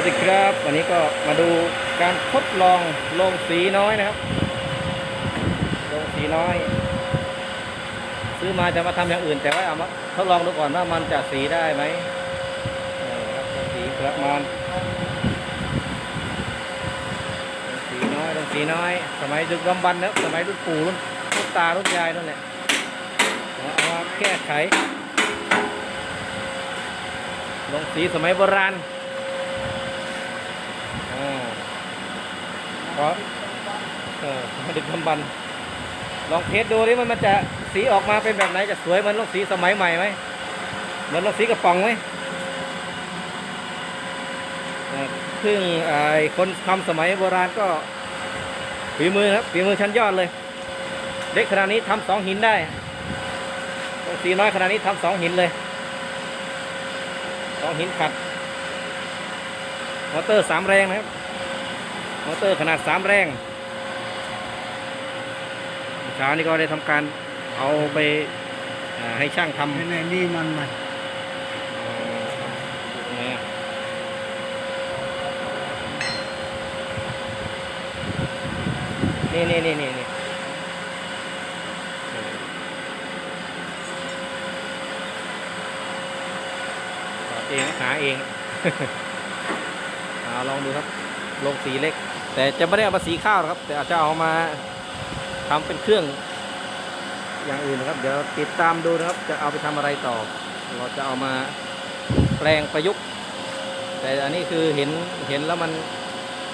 วัสดีครับ วันนี้ก็มาดูการทดลองลงสีน้อยนะครับ ลงสีน้อย ซื้อมาจะมาทำอย่างอื่น แต่ว่าเอามาทดลองดูก่อนว่ามันจะสีได้ไหมครับลงสีประมาณลงสีน้อยลงสีน้อย สมัยดึกดำบรรพ์นะครับสมัยรุ่นปู่รุ่นรุ่นตารุ่นยายนั่นแหละเอาเอามาแก้ไขลงสีสมัยโบราณ อ่า เพราะเออมาดึกดำบรรพ์ลองเทสดูดิมันมันจะสีออกมาเป็นแบบไหนจะสวยเหมือนลงสีสมัยใหม่ไหมเหมือนลงสีกระป๋องไหมซึ่งไอ้คนทำสมัยโบราณก็ฝีมือครับฝีมือชั้นยอดเลยเด็กขนาดนี้ทำสองหินได้สีน้อยขนาดนี้ทำสองหินเลยสองหินขัดมอเตอร์สามแรงนะครับ มอเตอร์ขนาดสามแรงเช้านี้ก็ได้ทำการเอาไปอ่าให้ช่างทำในในนี่มันใหม่ไงอะนี่นี่นี่นี่นี่ถอดเองหาเองเอาลองดูครับ ลงสีเล็ก แต่จะไม่ได้เอามาสีข้าวหรอกครับ แต่อาจจะเอามาทำเป็นเครื่องอย่างอื่นนะครับ เดี๋ยวติดตามดูนะครับ จะเอาไปทำอะไรต่อ เราจะเอามาแปลงประยุกต์ แต่อันนี้คือเห็นเห็นแล้วมัน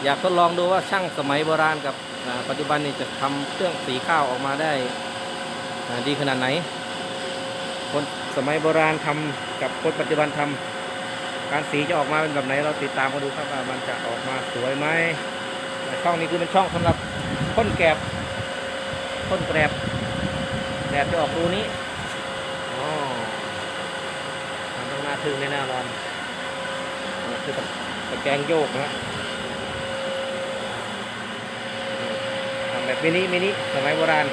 อยากทดลองดูว่าช่างสมัยโบราณกับปัจจุบันนี่จะทำเครื่องสีข้าวออกมาได้ดีขนาดไหน คนสมัยโบราณทำกับคนปัจจุบันทำการสีจะออกมาเป็นแบบไหนเราติดตามมาดูครับว่ามันจะออกมาสวยไหม ช่องนี้คือเป็นช่องสำหรับพ่นแกบพ่นแกรบแกรบจะออกรูนี้อ๋อมันต้องน่าทึ่งแน่นอนคือตะแกรงโยกนะทำแบบมินิมินิสมัยโบราณ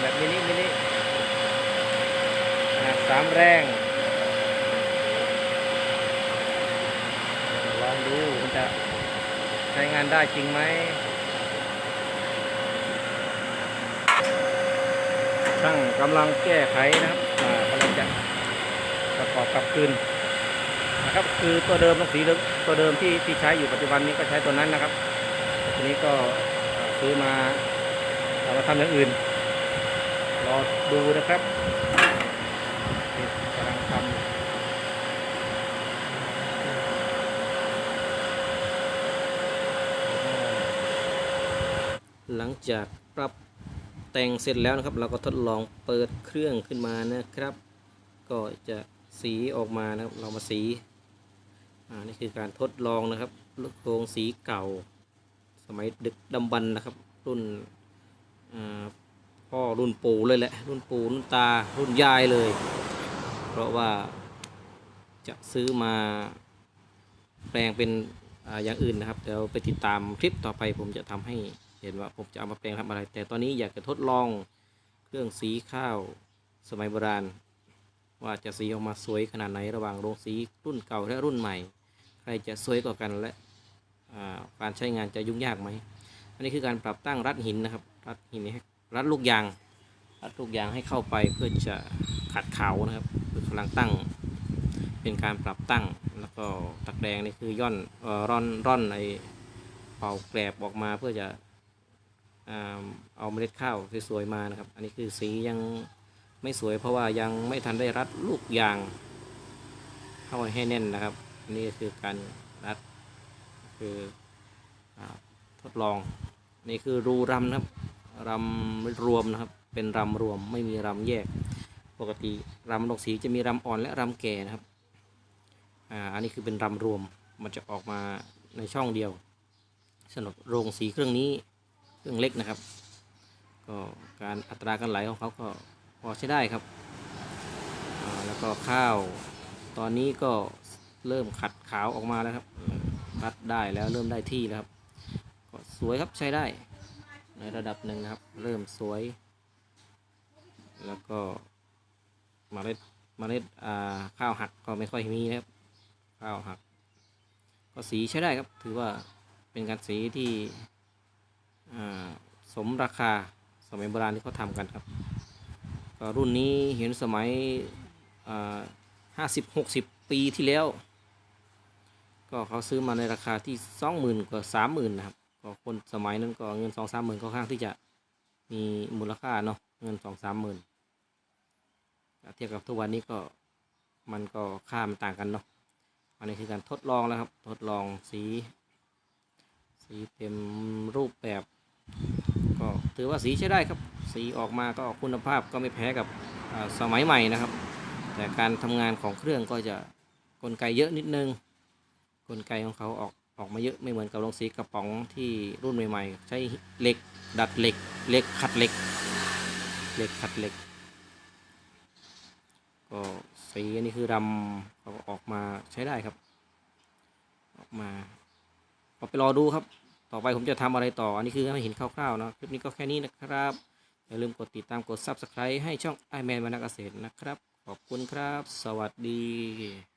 แบบมินิมินิขนาดสามแรงลองดูมันจะ ใช้งานได้จริงไหมช่างกำลังแก้ไขนะครับกำลังจะประกอบกลับคืนนะครับคือตัวเดิมต้องสีเดิมตัวเดิมที่ที่ใช้อยู่ปัจจุบันนี้ก็ใช้ตัวนั้นนะครับทีนี้ก็ซื้อมาเอามาทำอย่างอื่นรอดูนะครับนี่กำลังทำ หลังจากปรับแต่งเสร็จแล้วนะครับ เราก็ทดลองเปิดเครื่องขึ้นมานะครับ ก็จะสีออกมานะครับ เรามาสีอ่านี่คือการทดลองนะครับลูกโครงสีเก่า สมัยดึกดำบรรนะครับ รุ่นอ่าพ่อรุ่นปู่เลยแหละ รุ่นปู่รุ่นตารุ่นยายเลย เพราะว่าจะซื้อมาแปลงเป็นอ่าอย่างอื่นนะครับ เดี๋ยวไปติดตามคลิปต่อไปผมจะทำให้ เห็นว่าผมจะเอามาแปลงทำอะไร แต่ตอนนี้อยากจะทดลองเครื่องสีข้าวสมัยโบราณ ว่าจะสีออกมาสวยขนาดไหนระหว่างโรงสีรุ่นเก่าและรุ่นใหม่ ใครจะสวยกว่ากันและการใช้งานจะยุ่งยากไหมอันนี้คือการปรับตั้งรัดหินนะครับ รัดหินให้รัดลูกยาง รัดลูกยางให้เข้าไปเพื่อจะขัดเขานะครับคือกำลังตั้ง เป็นการปรับตั้งแล้วก็ตะแกรงนี่คือย่อนออร่อนร่อนไอเป่าแกลบออกมาเพื่อจะ เอาเมล็ดข้าวสวยๆมานะครับ อันนี้คือสียังไม่สวยเพราะว่ายังไม่ทันได้รัดลูกยางเข้าให้แน่นนะครับอันนี้คือการรัดคืออทดลอง นี่คือรูรำนะครับรำรวมนะครับ เป็นรำรวมไม่มีรำแยก ปกติรำลงสีจะมีรำอ่อนและรำแก่นะครับอ่าอันนี้คือเป็นรำรวมมันจะออกมาในช่องเดียวสำหรับโรงสีเครื่องนี้ เครื่องเล็กนะครับ ก็การอัตราการไหลของเขาก็พอใช้ได้ครับ แล้วก็ข้าว ตอนนี้ก็เริ่มขัดขาวออกมาแล้วครับรัดได้แล้วเริ่มได้ที่แล้วครับ ก็สวยครับใช้ได้ในระดับหนึ่งนะครับ เริ่มสวย แล้วก็เมล็ดเมล็ดข้าวหักก็ไม่ค่อยมีนะครับ ข้าวหัก ก็สีใช้ได้ครับ ถือว่าเป็นการสีที่ สมราคาสมัยโบราณที่เขาทำกันครับรุ่นนี้เห็นสมัยห้าสิบหกสิบปีที่แล้ว ก็เขาซื้อมาในราคาที่สองหมื่นกว่าสามหมื่นนะครับก็คนสมัยนั้นก็เงินสองสามหมื่นค่อนข้างที่จะมีมูลค่าเนาะเงินสองสามหมื่นเทียบกับทุกวันนี้ก็มันก็ค่ามันต่างกันเนาะอันนี้คือการทดลองแล้วครับทดลองสี สีเต็มรูปแบบ ก็ถือว่าสีใช้ได้ครับ สีออกมาก็คุณภาพก็ไม่แพ้กับสมัยใหม่นะครับ แต่การทำงานของเครื่องก็จะกลไกเยอะนิดนึง กลไกของเขาออกออกมาเยอะไม่เหมือนกับโรงสีกระป๋องที่รุ่นใหม่ ๆ ใช้เหล็กดัดเหล็กเหล็กขัดเหล็กเหล็กขัดเหล็กก็สีอันนี้คือดำเขาออกมาใช้ได้ครับ ออกมา ก็ไปรอดูครับ ต่อไปผมจะทำอะไรต่อ อันนี้คือให้เห็นคร่าวๆเนาะคลิปนี้ก็แค่นี้นะครับ อย่าลืมกดติดตามกด Subscribe ให้ช่องไอแมนวรรณเกษตรนะครับ ขอบคุณครับ สวัสดี